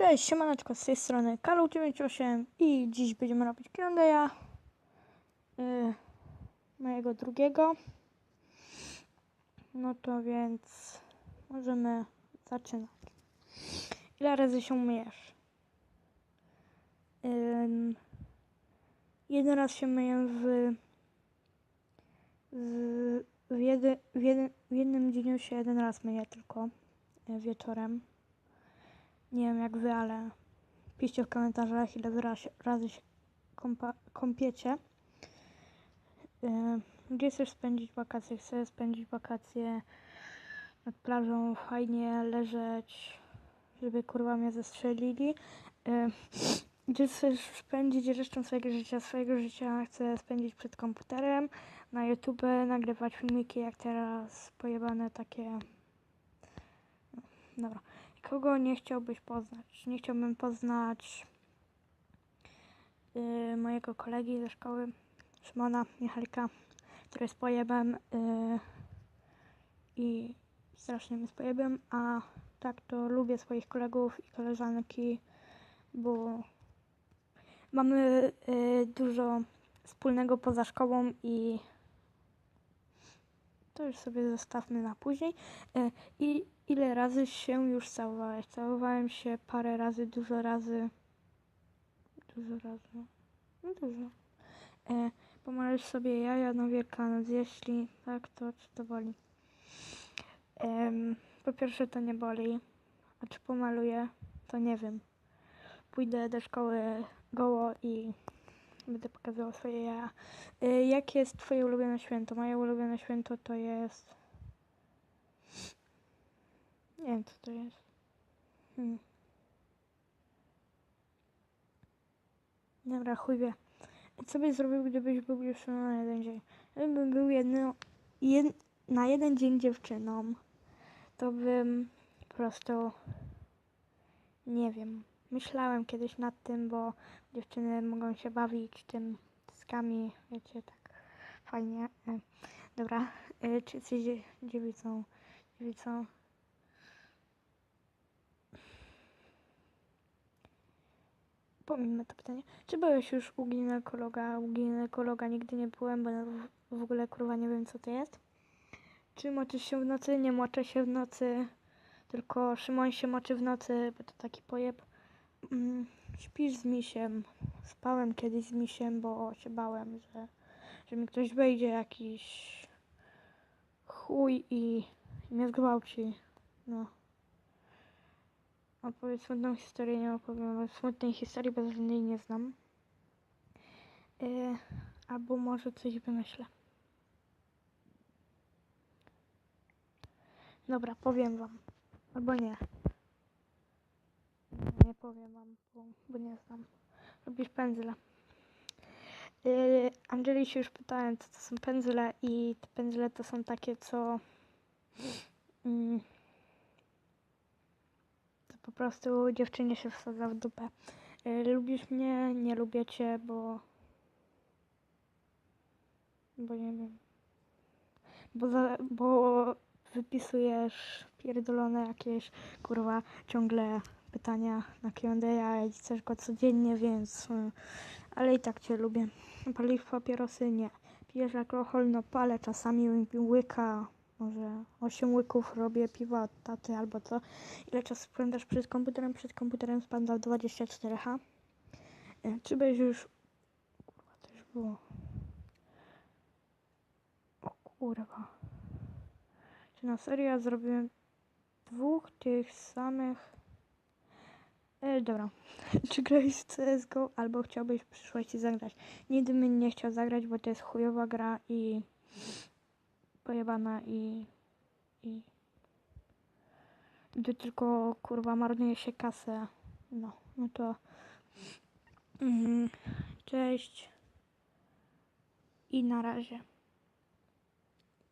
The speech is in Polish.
Cześć, siemaneczko, z tej strony Karol98 i dziś będziemy robić Q&A yy, mojego drugiego. No to więc możemy zaczynać. Ile razy się myjesz? Ym, jeden raz się myję w, w, w, jedy, w, jeden, w jednym dniu się jeden raz myję tylko yy, wieczorem. Nie wiem jak wy, ale piszcie w komentarzach, ile wy raz- razy się kąpiecie. Yy, Gdzie chcesz spędzić wakacje? Chcę spędzić wakacje nad plażą, fajnie leżeć, żeby kurwa mnie zestrzelili. Yy, Gdzie chcesz spędzić resztę swojego życia? Swojego życia chcę spędzić przed komputerem, na YouTube, nagrywać filmiki jak teraz, pojebane takie... Dobra. Kogo nie chciałbyś poznać? Nie chciałbym poznać yy, mojego kolegi ze szkoły, Szymona Michalika, który jest pojebem yy, i strasznie jest pojebem, a tak to lubię swoich kolegów i koleżanki, bo mamy yy, dużo wspólnego poza szkołą i to już sobie zostawmy na później. I ile razy się już całowałeś? Całowałem się parę razy, dużo razy. Dużo razy. No dużo. E, pomalujesz sobie jaja na Wielkanoc, jeśli tak, to czy to boli? Em, po pierwsze to nie boli, a czy pomaluję, to nie wiem. Pójdę do szkoły goło i będę pokazywała swoje jaja. E, jakie jest twoje ulubione święto? Moje ulubione święto to jest... Nie wiem, co to jest. Hmm. Dobra, chuj wie. Co byś zrobił, gdybyś był już na jeden dzień? Gdybym był jedno, jed, na jeden dzień dziewczyną, to bym po prostu... Nie wiem. Myślałem kiedyś nad tym, bo dziewczyny mogą się bawić tym tyskami, wiecie, tak fajnie. E, dobra, e, czy jesteś dzie- dziewicą? Dziewicą? Pomijmy to pytanie. Czy byłeś już u ginekologa? U ginekologa nigdy nie byłem, bo w, ogóle kurwa nie wiem co to jest. Czy moczysz się w nocy? Nie moczę się w nocy. Tylko Szymon się moczy w nocy, bo to taki pojeb. Mm, śpisz z misiem. Spałem kiedyś z misiem, bo się bałem, że, że mi ktoś wejdzie jakiś chuj i, i mnie zgwałci. No. Opowiedz smutną historię, nie opowiem o smutnej historii, bo żadnej nie znam. Yy, albo może coś wymyślę. Dobra, powiem wam. Albo nie. Nie powiem wam, bo, bo nie znam. Robisz pędzle. Yy, Angeli się już pytałem, co to są pędzle i te pędzle to są takie, co... To po prostu dziewczynie się wsadza w dupę. Y, lubisz mnie? Nie lubię cię, bo... Bo nie wiem. Bo, za, bo wypisujesz pierdolone jakieś, kurwa, ciągle pytania na Q&A i chcesz go codziennie, więc... y, Ale i tak cię lubię. Palisz papierosy? Nie. Pijesz alkohol? No palę czasami łyka. Może 8 łyków robię piwa od taty albo co. Ile czasu spędzasz przed komputerem? Przed komputerem spędzam 24H. E, Czy byś już... Kurwa, to już było. O kurwa. Czy na serio ja zrobiłem dwóch tych samych... E, dobra. Czy grałeś w CSGO albo chciałbyś w przyszłości zagrać? Nigdy bym nie chciał zagrać, bo to jest chujowa gra i... Pojebana i... i... Gdy tylko kurwa marnuje się kasę. No, no to. Mm, cześć. I na razie.